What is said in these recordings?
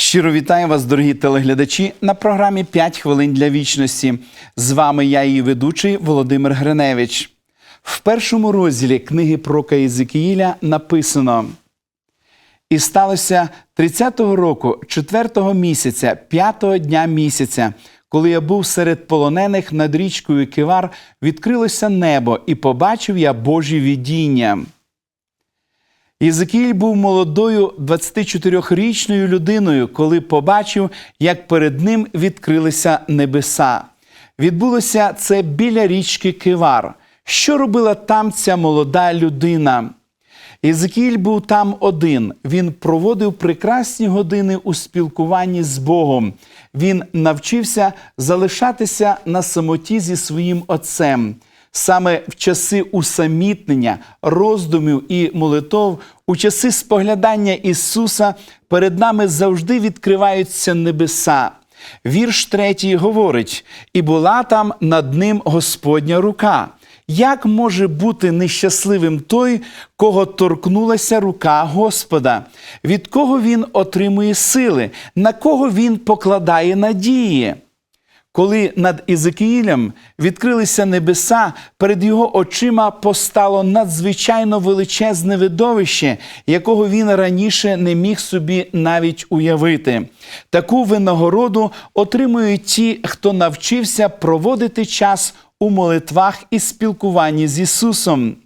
Щиро вітаю вас, дорогі телеглядачі, на програмі «5 хвилин для вічності. З вами я, її ведучий Володимир Гриневич. В першому розділі книги Прока Єзикіїля написано: І сталося 30-го року, 4-го місяця, 5-го дня місяця, коли я був серед полонених над річкою Кивар, відкрилося небо, і побачив я Божі видіння. Єзекіїль був молодою 24-річною людиною, коли побачив, як перед ним відкрилися небеса. Відбулося це біля річки Кивар. Що робила там ця молода людина? Єзекіїль був там один. Він проводив прекрасні години у спілкуванні з Богом. Він навчився залишатися на самоті зі своїм отцем. Саме в часи усамітнення, роздумів і молитов, у часи споглядання Ісуса перед нами завжди відкриваються небеса. Вірш третій говорить: і була там над ним Господня рука. Як може бути нещасливим той, кого торкнулася рука Господа? Від кого він отримує сили, на кого він покладає надії? Коли над Ізекіїлем відкрилися небеса, перед його очима постало надзвичайно величезне видовище, якого він раніше не міг собі навіть уявити. Таку винагороду отримують ті, хто навчився проводити час у молитвах і спілкуванні з Ісусом.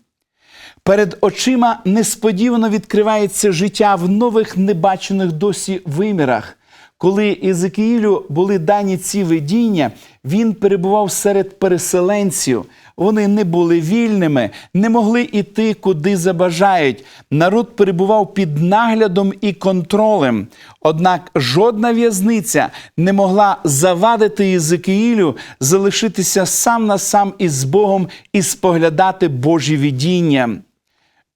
Перед очима несподівано відкривається життя в нових небачених досі вимірах. Коли Ізекіїлю були дані ці видіння, він перебував серед переселенців. Вони не були вільними, не могли йти куди забажають. Народ перебував під наглядом і контролем. Однак жодна в'язниця не могла завадити Єзекіїлю залишитися сам на сам із Богом і споглядати Божі видіння.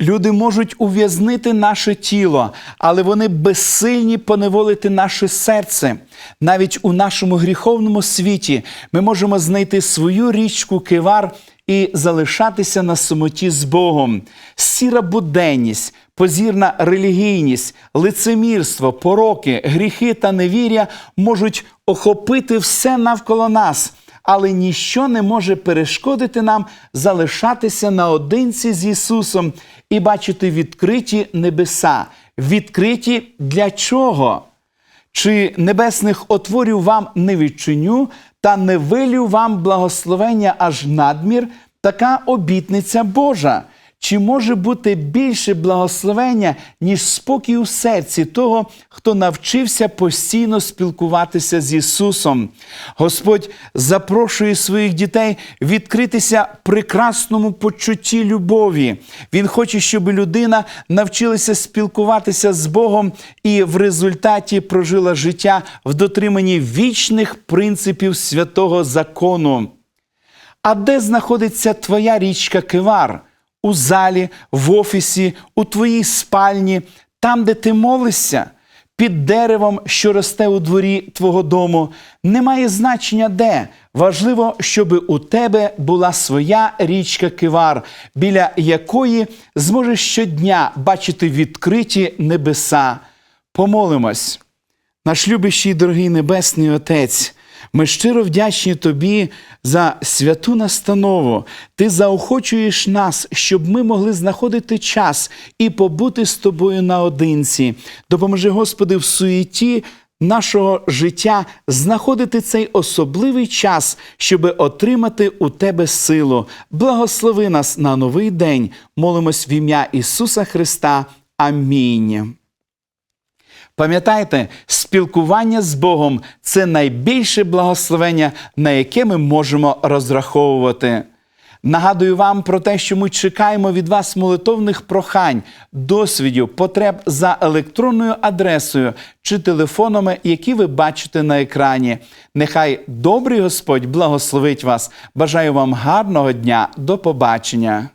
Люди можуть ув'язнити наше тіло, але вони безсильні поневолити наше серце. Навіть у нашому гріховному світі ми можемо знайти свою річку Кивар і залишатися на самоті з Богом. Сіра буденність, позірна релігійність, лицемірство, пороки, гріхи та невір'я можуть охопити все навколо нас але ніщо не може перешкодити нам залишатися наодинці з Ісусом і бачити відкриті небеса. Відкриті для чого? Чи небесних отворів вам не відчиню, та не вилю вам благословення аж надмір, така обітниця Божа. Чи може бути більше благословення, ніж спокій у серці того, хто навчився постійно спілкуватися з Ісусом? Господь запрошує своїх дітей відкритися прекрасному почутті любові. Він хоче, щоб людина навчилася спілкуватися з Богом і в результаті прожила життя в дотриманні вічних принципів святого закону. А де знаходиться твоя річка Кивар? У залі, в офісі, у твоїй спальні, там, де ти молишся, під деревом, що росте у дворі твого дому, немає значення де. Важливо, щоб у тебе була своя річка Кивар, біля якої зможеш щодня бачити відкриті небеса. Помолимось. Наш любящий дорогий Небесний Отець. Ми щиро вдячні тобі за святу настанову. Ти заохочуєш нас, щоб ми могли знаходити час і побути з тобою наодинці. Допоможи, Господи, в суєті. Нашого життя знаходити цей особливий час, щоб отримати у Тебе силу. Благослови нас на новий день. Молимось в ім'я Ісуса Христа. Амінь. Пам'ятайте, спілкування з Богом це найбільше благословення, на яке ми можемо розраховувати. Нагадую вам про те, що ми чекаємо від вас молитовних прохань, досвідів, потреб за електронною адресою чи телефонами, які ви бачите на екрані. Нехай добрий Господь благословить вас. Бажаю вам гарного дня. До побачення.